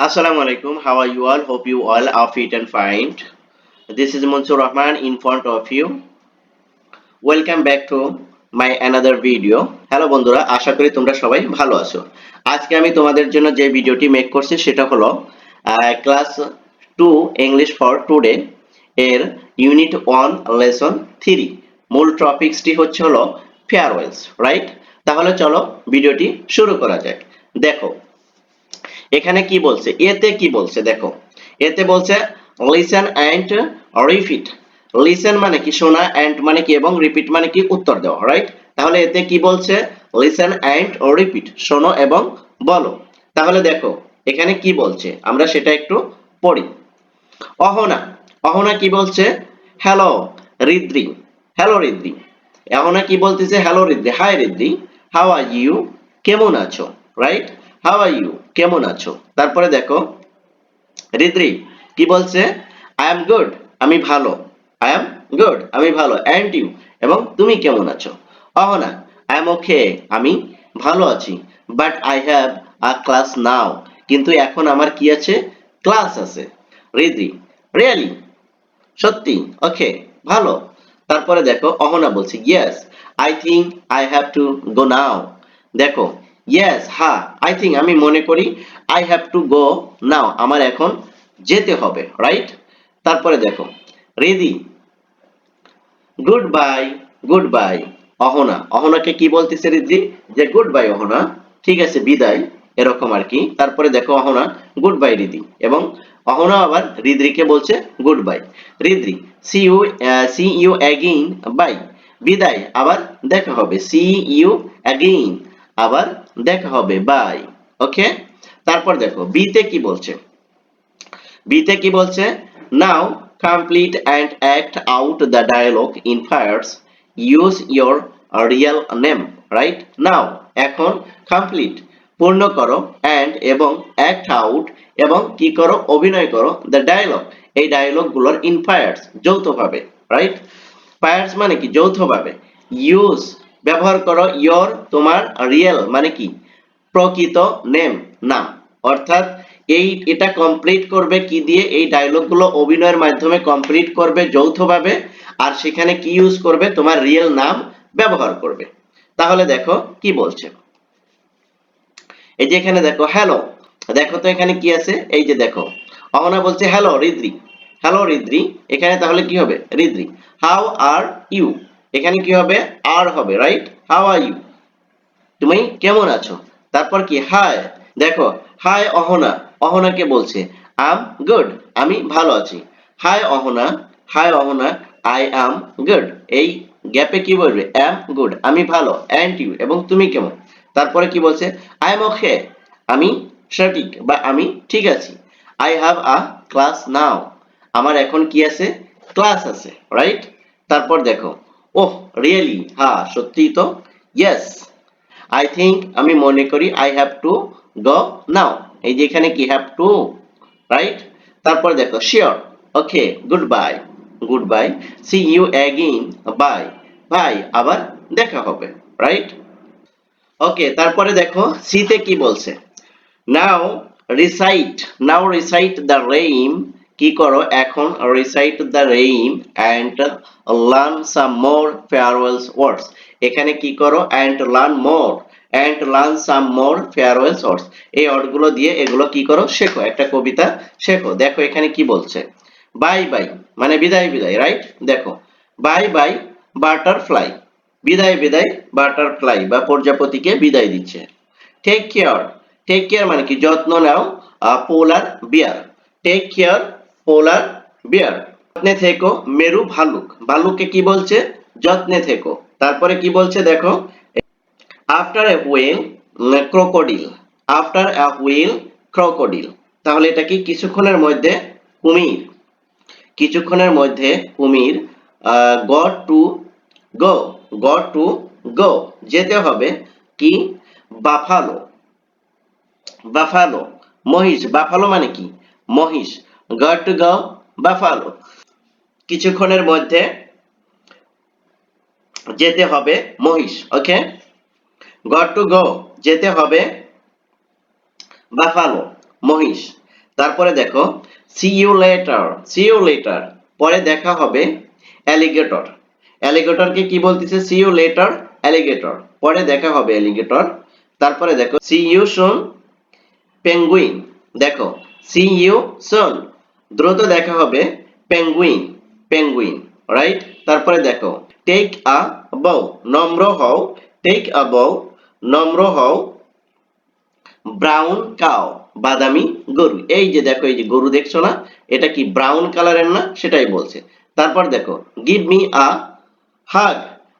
Assalamu alaikum. How are you all? Hope you all are fit and fine. This is Mansur Rahman in front of you. Welcome back to my another video. Hello বন্ধুরা, আশা করি তোমরা সবাই ভালো আছো আজকে আমি তোমাদের জন্য যে ভিডিওটি মেক করছি সেটা হলো class two English for today এর ইউনিট ওয়ান লেসন থ্রি মূল টপিক্সটি হচ্ছে হলো ফেয়ারওয়েলস রাইট তাহলে চলো ভিডিওটি শুরু করা যাক দেখো এখানে কি বলছে? এতে কি বলছে? দেখো, এতে বলছে লিসেন অ্যান্ড রিপিট লিসেন মানে কি? শোনা অ্যান্ড মানে কি? এবং রিপিট মানে কি? উত্তর দেওয়া রাইট তাহলে এতে কি বলছে? লিসেন অ্যান্ড রিপিট শোনো এবং বলো। তাহলে দেখো, এখানে কি বলছে? আমরা সেটা একটু পড়ি। অহনা অহনা কি বলছে? হ্যালো রিদ্রি। হ্যালো রিদ্রি। অহনা কি বলতেছে? Hello Ridri. Hi Ridri. How are you কেমন আছো? রাইট হাউ আর ইউ কেমন আছো? তারপরে দেখো, রিদ্রি, কি বলছে? আই এম গুড আমি ভালো। আই এম গুড আমি ভালো। অ্যান্ড ইউ এবং তুমি কেমন আছো? অহনা আই এম ওকে আমি ভালো আছি। But I have a class now কিন্তু এখন আমার কি আছে? ক্লাস আছে। রিদ্রি রিয়েলি সত্যি? ওকে ভালো। তারপরে দেখো, অহনা বলছে yes I think I have to go now দেখো ইয়েস হ্যাঁ আই থিঙ্ক আমি মনে করি I have to go now আমার এখন যেতে হবে রাইট তারপরে দেখো ready good bye good bye Ahana. অহনাকে কি বলতেছে রিদি যে গুড বাই অহনা। ঠিক আছে, বিদায়, এরকম আর কি। তারপরে দেখো, অহনা গুড বাই রিদি এবং অহনা আবার রিদ্রিকে বলছে good bye Ridri see you see you again bye বিদায়, আবার দেখা হবে। সি ইউ অ্যাগেইন আবার দেখা হবে বাই ওকে তারপর দেখো বিতে কি বলছে? বিতে কি বলছে? Now complete and act out the dialogue in pairs use your real name right now এখন কমপ্লিট পূর্ণ করো অ্যান্ড এবং অ্যাক্ট আউট এবং কি করো? অভিনয় করো দ্য ডায়ালগ এই ডায়ালগগুলোর ইন ফায়ার্স যৌথভাবে রাইট ফায়ার্স মানে কি? যৌথভাবে ইউজ ব্যবহার করো ইয়োর তোমার রিয়েল মানে কি? প্রকৃত নেম নাম। অর্থাৎ এই, এটা কমপ্লিট করবে কি দিয়ে? এই ডায়লগগুলো অভিনয়ের মাধ্যমে কমপ্লিট করবে যৌথভাবে, আর সেখানে কি ইউজ করবে? তোমার রিয়েল নাম ব্যবহার করবে। তাহলে দেখো কি বলছে। এই যে এখানে দেখো হ্যালো দেখো তো এখানে কি আছে? এই যে দেখো, অহনা বলছে হ্যালো রিদ্রি। হ্যালো রিদ্রি। এখানে তাহলে কি হবে? রিদ্রি। হাউ আর ইউ এখানে কি হবে? আর হবে রাইট হাউ আর ইউ তুমি কেমন আছো? তারপর কি? হাই দেখো হাই অহনা। অহনাকে বলছে? আম গুড আমি ভালো আছি। Hi Ahana. Hi Ahana I am good এই গ্যাপে কি বলবে? অ্যাম গুড আমি ভালো। অ্যান্ড ইউ এবং তুমি কেমন? তারপরে কি বলছে? আই এম ওকে আমি সঠিক বা আমি ঠিক আছি। I have a class now আমার এখন কি আছে? ক্লাস আছে রাইট তারপর দেখো ওহ রিয়েলি হ্যাঁ সত্যি তো? ইয়েস আই থিঙ্ক আমি মনে করি I have to go now এই যে এখানে কি হ্যাভ টু রাইট তারপর দেখো sure okay good bye good bye see you again bye bye আবার দেখা হবে রাইট ওকে তারপরে দেখো সিতে কি বলছে? Now recite now recite the rhyme কি করো? এখন recite the rhyme and learn some more farewells words এখানে কি করো? And learn more and learn some more farewells words এই ওয়ার্ডগুলো দিয়ে এগুলো কি করো? শেখো, একটা কবিতা শেখো। দেখো এখানে কি বলছে। বাই বাই মানে বিদায় বিদায় রাইট দেখো বাই বাই বাটারফ্লাই বিদায় বিদায় বাটারফ্লাই বা প্রজাপতিকে বিদায় দিচ্ছে। টেক কেয়ার টেক কেয়ার মানে কি? যত্ন নাও পোলার বিয়ার। টেক কেয়ার পোলার বিয়ার। যত্নে থেকো, মেরু ভালুক। ভালুককে কি বলছে? যত্নে থেকো। তারপরে কি বলছে দেখো? After a while crocodile after a while crocodile তাহলে এটা কি? কিছুক্ষণের মধ্যে কুমির। কিছুক্ষণের মধ্যে কুমির got to go got to go যেতে হবে কি? বাফালো বাফালো মহিষ। বাফালো মানে কি? মহিষ। গড টু গো বাফালো কিছুক্ষণের মধ্যে যেতে হবে মহিষ ওকে গড টু গো যেতে হবে বাফালো মহিষ। তারপরে দেখো see you later see you later পরে দেখা হবে অ্যালিগেটর অ্যালিগেটরকে কি বলতেছে? সি ইউ লেটার অ্যালিগেটর পরে দেখা হবে অ্যালিগেটর তারপরে দেখো সি ইউ সুন পেঙ্গুইন দেখো সি ইউ সুন দ্রুত দেখা হবে পেঙ্গুইন পেঙ্গুইন রাইট তারপরে দেখো টেক আ বউ নম্র হও টেক আ বউ নম্র হও ব্রাউন কাও বাদামি গরু। এই যে দেখো, এই যে গরু দেখছ না, এটা কি ব্রাউন কালারের না? সেটাই বলছে। তারপর দেখো গিভ মি আ হাগ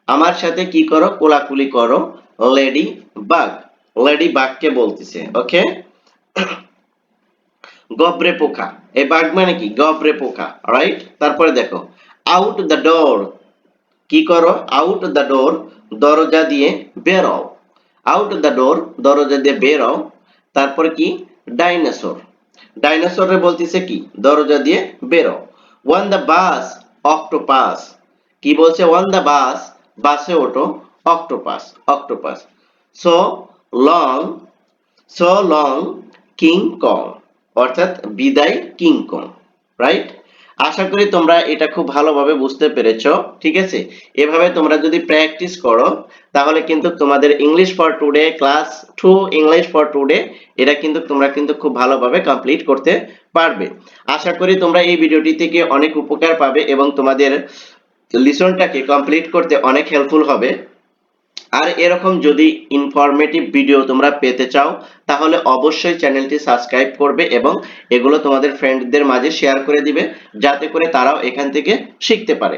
আমার সাথে কি করো? কোলাকুলি করো লেডি বাগ লেডি বাগকে বলতেছে ওকে গবরে পোকা। এই বাগ মানে কি? গবরে পোকা রাইট তারপরে দেখো আউট দ্য ডোর কি করো? আউট দ্য ডোর দরজা দিয়ে বেরো আউট দ্য ডোর দরজা দিয়ে বেরো তারপর কি? ডাইনোসর ডাইনোসরে বলতেছে কি? দরজা দিয়ে বেরো ওয়ান দ্য বাস অক্টোপাস কি বলছে? ওয়ান দ্য বাস বাসে ওঠো octopus octopus so long so long King Kong অর্থাৎ বিদায় কিং কং রাইট আশা করি তোমরা এটা খুব ভালোভাবে বুঝতে পেরেছ, ঠিক আছে? এভাবে তোমরা যদি প্র্যাকটিস করো, তাহলে কিন্তু তোমাদের English for today class two English for today এটা কিন্তু তোমরা কিন্তু খুব ভালোভাবে কমপ্লিট করতে পারবে। আশা করি তোমরা এই ভিডিওটি থেকে অনেক উপকার পাবে এবং তোমাদের লিসনটাকে কমপ্লিট করতে অনেক হেল্পফুল হবে। আর এরকম যদি ইনফরমেটিভ ভিডিও তোমরা পেতে চাও, তাহলে অবশ্যই চ্যানেলটি সাবস্ক্রাইব করবে এবং এগুলো তোমাদের ফ্রেন্ডদের মাঝে শেয়ার করে দিবে, যাতে করে তারাও এখান থেকে শিখতে পারে।